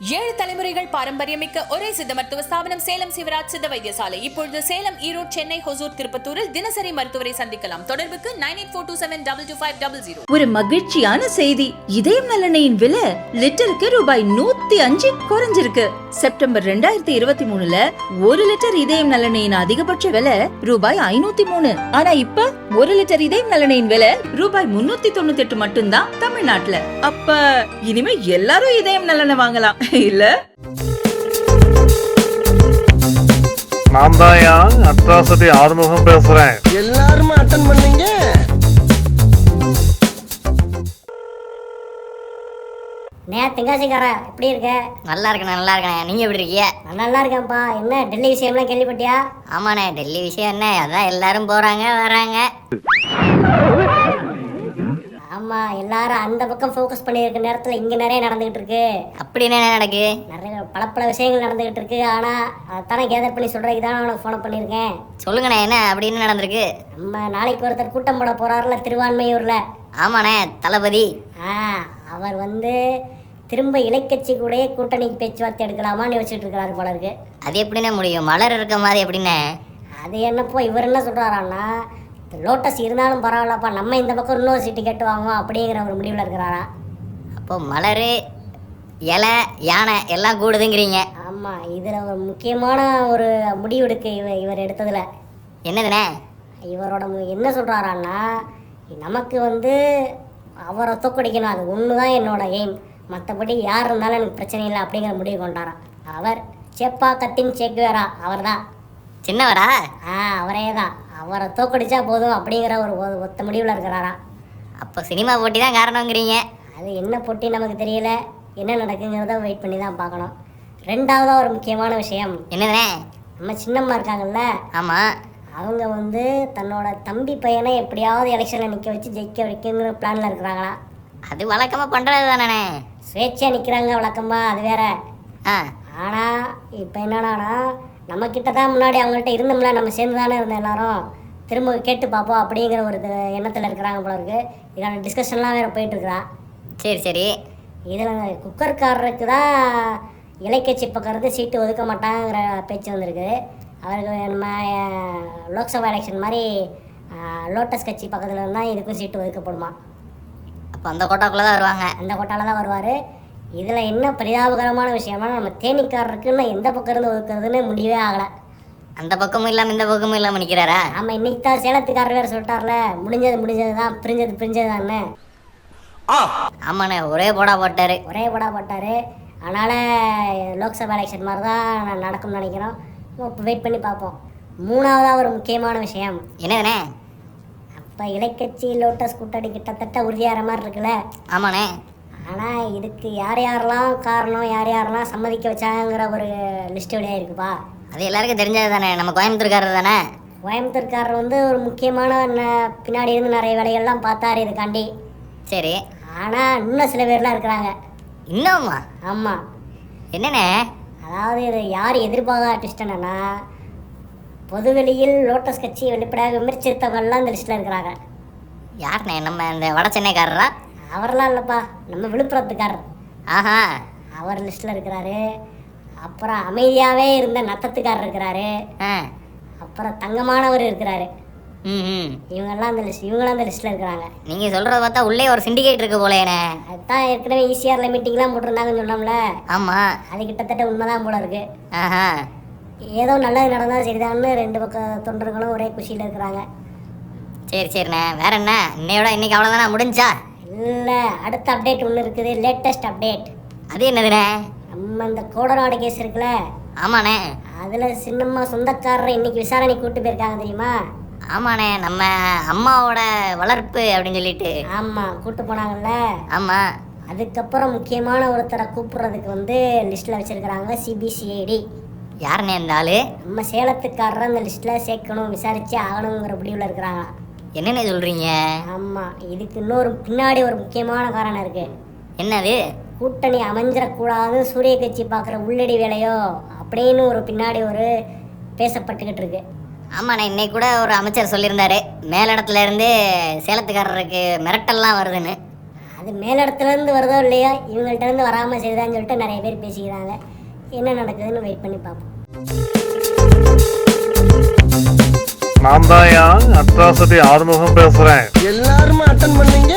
ஏழு தலைமுறைகள் பாரம்பரியமிக்க ஒரே சித்த மருத்துவ ஸ்தாபனம் சேலம் சிவராஜ் சித்த வைத்தியசாலை. இப்பொழுது சேலம் ஈரோடு சென்னை ஹொசூர் திருப்பத்தூரில் தினசரி மருத்துவரை சந்திக்கலாம். தொடர்புக்கு nine eight four two seven double two five double zero. ஒரு மகிழ்ச்சியான செய்தி. இதயம் நலனையின் விலை லிட்டருக்கு ரூபாய் நூத்தி அஞ்சு குறைஞ்சிருக்கு. செப்டம்பர் ரெண்டாயிரத்தி இருபத்தி மூணுல ஒரு லிட்டர் இதயம் நலனையின் அதிகபட்ச விலை ரூபாய் ஐநூத்தி மூணு. ஆனா இப்ப ஒரு லிட்டர் இதயம் நலனையின் விலை ரூபாய் முன்னூத்தி தொண்ணூத்தி எட்டு மட்டும்தான் தமிழ்நாட்டுல. அப்ப இனிமே எல்லாரும் இதயம் நலனை வாங்கலாம் இல்ல? நான் தான் அட்ராசிட்டி ஆறுமுகம் பேசுறேன். எல்லாருமே அட்டன் பண்ணீங்க? நே தெங்காசிக்காரா எப்படி இருக்க? நல்லா இருக்கண்ணே நல்லா இருக்கண்ணே நீங்கள் எப்படி இருக்கீங்க? நான் நல்லா இருக்கேன்ப்பா. என்ன டெல்லி விஷயம்லாம் கேள்விப்பட்டியா? ஆமாண்ணே டெல்லி விஷயம் என்ன? அதான் எல்லாரும் போகிறாங்க வராங்க. ஆமா எல்லாரும் அந்த பக்கம் ஃபோக்கஸ் பண்ணியிருக்க நேரத்தில் இங்கே நிறைய நடந்துகிட்டு இருக்கு. அப்படி என்ன நடக்கு? நிறைய பல பல விஷயங்கள் நடந்துகிட்டு இருக்கு. ஆனால் அதைத்தானே கேதர் பண்ணி சொல்கிறதுக்கு தான் உனக்கு ஃபோன் பண்ணியிருக்கேன். சொல்லுங்கண்ணே என்ன அப்படின்னு நடந்திருக்கு? நம்ம நாளைக்கு ஒருத்தர் கூட்டம் போட போகிறாருல திருவான்மையூரில். ஆமாண்ணே தளபதி. ஆ அவர் வந்து திரும்ப இலைக்கட்சி கூட கூட்டணிக்கு பேச்சுவார்த்தை எடுக்கலாமான்னு யோசிச்சுட்டு இருக்கிறாரு போல இருக்கு. அது எப்படிண்ணே முடியும்? மலர் இருக்க மாதிரி எப்படிண்ணே? அது என்னப்போ இவர் என்ன சொல்கிறாரான்னா லோட்டஸ் இருந்தாலும் பரவாயில்லப்பா நம்ம இந்த பக்கம் இன்னொரு சீட்டு கேட்டு வாங்குவோம் அப்படிங்கிற ஒரு முடிவில் இருக்கிறாராம் அப்போ மலர் இலை யானை எல்லாம் கூடுதுங்கிறீங்க. ஆமாம் இதில் ஒரு முக்கியமான ஒரு முடிவு எடுக்கு இவர் இவர் எடுத்ததில். என்னதுண்ணே? இவரோட மு- என்ன சொல்கிறாரான்னா நமக்கு வந்து அவரை தோக்கடிக்கணும் அது ஒன்று தான் என்னோட எய்ம். மற்றபடி யார் இருந்தாலும் எனக்கு பிரச்சனை இல்லை அப்படிங்கிற முடிவு கொண்டாராம். அவர் செப்பா கத்தின் செக்குவேரா அவர் தான் சின்னவரா? ஆ அவரே தான் அவரை தோக்கடிச்சா போதும் அப்படிங்கிற ஒரு ஒத்த முடிவில் இருக்கிறாராம் அப்போ சினிமா போட்டி தான் காரணங்கிறீங்க அது என்ன போட்டி நமக்கு தெரியல. என்ன நடக்குங்கிறத வெயிட் பண்ணி தான் பார்க்கணும். ரெண்டாவதாக ஒரு முக்கியமான விஷயம். என்னதுண்ணே நம்ம சின்னம்மா இருக்காங்கல்ல. ஆமாம் அவங்க வந்து தன்னோட தம்பி பையனை எப்படியாவது எலெக்ஷனில் நிற்க வச்சு ஜெயிக்க வைக்கங்கிற பிளானில் இருக்கிறாங்களாம் அது வழக்கமாக பண்ணுறது தானே சுயேட்சையாக நிற்கிறாங்க வழக்கமா. அது வேற. ஆ. ஆனால் இப்போ என்னடானா நம்மக்கிட்ட தான் முன்னாடி அவங்கள்ட்ட இருந்தோம்ல நம்ம சேர்ந்து தானே இருந்தோம் எல்லாரும். திரும்ப கேட்டு பார்ப்போம் அப்படிங்கிற ஒரு எண்ணத்தில் இருக்கிறாங்க போல இருக்கு. இதான டிஸ்கஷன்லாம் வேறு போயிட்டுருக்குறா சரி சரி. இதில் குக்கர்காரருக்கு தான் இலைக்கட்சி பக்கம் இருந்து சீட்டு ஒதுக்க மாட்டாங்கிற பேச்சு வந்திருக்கு. அவருக்கு நம்ம லோக்சபா எலெக்ஷன் மாதிரி லோட்டஸ் கட்சி பக்கத்தில் இருந்தால் இதுக்கும் சீட்டு ஒதுக்கப்படுமா? அப்போ அந்த கோட்டாக்குள்ளே தான் வருவாங்க. அந்த கோட்டால தான் வருவார். இதில் என்ன பரிதாபகரமான விஷயம்னா நம்ம தேனிக்காரருக்குன்னு எந்த பக்கம் இருந்து ஒதுக்குறதுன்னு முடியவே ஆகலை. அந்த பக்கமும் இல்லாமல் இந்த பக்கமும் இல்லாமல் நிற்கிறாரா ஆமாம் இன்னைக்கு தான் சேலத்துக்காரர் வேறு சொல்லிட்டார்ல. முடிஞ்சது முடிஞ்சது தான் பிரிஞ்சது பிரிஞ்சது தானே ஆமாண்ணே ஒரே போடா போட்டார். ஒரே படா போட்டார். அதனால் லோக்சபா எலெக்ஷன் மாதிரி தான் நடக்கும்னு நினைக்கிறோம். வெயிட் பண்ணி பார்ப்போம். மூணாவதாக ஒரு முக்கியமான விஷயம். என்னதுண்ணே? அப்போ இலைக்கட்சி லோட்டஸ் கூட்டணி கிட்டத்தட்ட உறுதியாகிற மாதிரி இருக்குல்ல? ஆமாண்ணே. ஆனால் இதுக்கு யார் யாரெல்லாம் காரணம் யார் யாரெல்லாம் சம்மதிக்க வச்சாங்கிற ஒரு லிஸ்ட் இருக்குப்பா. அது எல்லாருக்கும் தெரிஞ்சது தானே நம்ம கோயம்புத்தூர்காரர் தானே? கோயம்புத்தூர்காரர் வந்து ஒரு முக்கியமான பின்னாடி இருந்து நிறைய வேலைகள்லாம் பார்த்தாரு இதுக்காண்டி. சரி. ஆனால் இன்னும் சில பேர்லாம் இருக்கிறாங்க. இன்னும்மா ஆமாம் என்னண்ணே? அதாவது இது யார் எதிர்பார்க்காத ட்விஸ்ட் என்னன்னா பொதுவெளியில் லோட்டஸ் கட்சி வெளிப்படையாக விமர்சித்தவங்கள்லாம் இந்த லிஸ்ட்டில் இருக்கிறாங்க. யாருண்ணே நம்ம இந்த வட சென்னைக்காரரா? அவரெல்லாம் இல்லைப்பா நம்ம விழுப்புரத்துக்காரர். ஆஹா. அவர் லிஸ்ட்டில் இருக்கிறாரு. அப்புறம் அமைதியாகவே இருந்த நத்தத்துக்காரர் இருக்கிறாரு. ஆ. அப்புறம் தங்கமானவர் இருக்கிறாரு. ம் ம் இவங்கெல்லாம் அந்த லிஸ்ட் இவங்களாம் அந்த லிஸ்ட்டில் இருக்கிறாங்க. நீங்கள் சொல்கிறத பார்த்தா உள்ளே ஒரு சிண்டிகேட் இருக்கு போலேண்ணே அதுதான் ஏற்கனவே ஈஸிஆரில் மீட்டிங்லாம் போட்டிருந்தாங்கன்னு சொன்னோம்ல. ஆமாம் அது கிட்டத்தட்ட உண்மைதான் போல இருக்கு. ஆஹா. ஏதோ நல்லது நடந்தால் சரிதான்னு ரெண்டு பக்கம் தொண்டர்களும் ஒரே குஷியில் இருக்கிறாங்க. சரி சரிண்ணே. வேற என்ன இன்னையோட இன்னைக்கு அவ்வளோதானே முடிஞ்சா? இல்லை அடுத்த அப்டேட் ஒன்று இருக்குது. லேட்டஸ்ட் அப்டேட் அது என்னதுண்ணே? நம்ம இந்த கோடநாடு கேஸ் இருக்குல்ல? ஆமாண்ணே. அதில் சின்னம்மா சொந்தக்காரரை இன்னைக்கு விசாரணை கூட்டு போயிருக்காங்க தெரியுமா? ஆமாண்ணே. நம்ம அம்மாவோட வளர்ப்பு அப்படின்னு சொல்லிட்டு. ஆமாம் கூட்டு போனாங்கல்ல? ஆமாம் அதுக்கப்புறம் முக்கியமான ஒருத்தரை கூப்பிடுறதுக்கு வந்து லிஸ்ட்டில் வச்சுருக்கிறாங்க சிபிசிஐடி யாருண்ணே இந்த ஆளு நம்ம சேலத்துக்காரரை அந்த லிஸ்ட்டில் சேர்க்கணும் விசாரிச்சு ஆகணுங்கிற முடிவில் இருக்கிறாங்க. என்னண்ணே சொல்கிறீங்க ஆமாம் இதுக்கு இன்னொரு பின்னாடி ஒரு முக்கியமான காரணம் இருக்குது என்னது? கூட்டணி அமைஞ்சிடக்கூடாது சூரிய கட்சி பார்க்குற உள்ளடி வேலையோ அப்படின்னு ஒரு பின்னாடி ஒரு பேசப்பட்டுக்கிட்டு இருக்கு. ஆமாண்ணே இன்னைக்கு கூட ஒரு அமைச்சர் சொல்லியிருந்தாரு. மேலிடத்துல இருந்து சேலத்துக்காரருக்கு மிரட்டல்லாம் வருதுன்னு. அது மேலிடத்துலேருந்து வருதோ இல்லையோ இவங்கள்ட்ட இருந்து வராமல் செய்யுதான்னு சொல்லிட்டு நிறைய பேர் பேசிக்கிறாங்க. என்ன நடக்குதுன்னு வெயிட் பண்ணி பார்ப்போம். நான் தான் அட்ராசிட்டி ஆறுமுகம் பேசுறேன். எல்லாருமே அட்டன் பண்ணீங்க?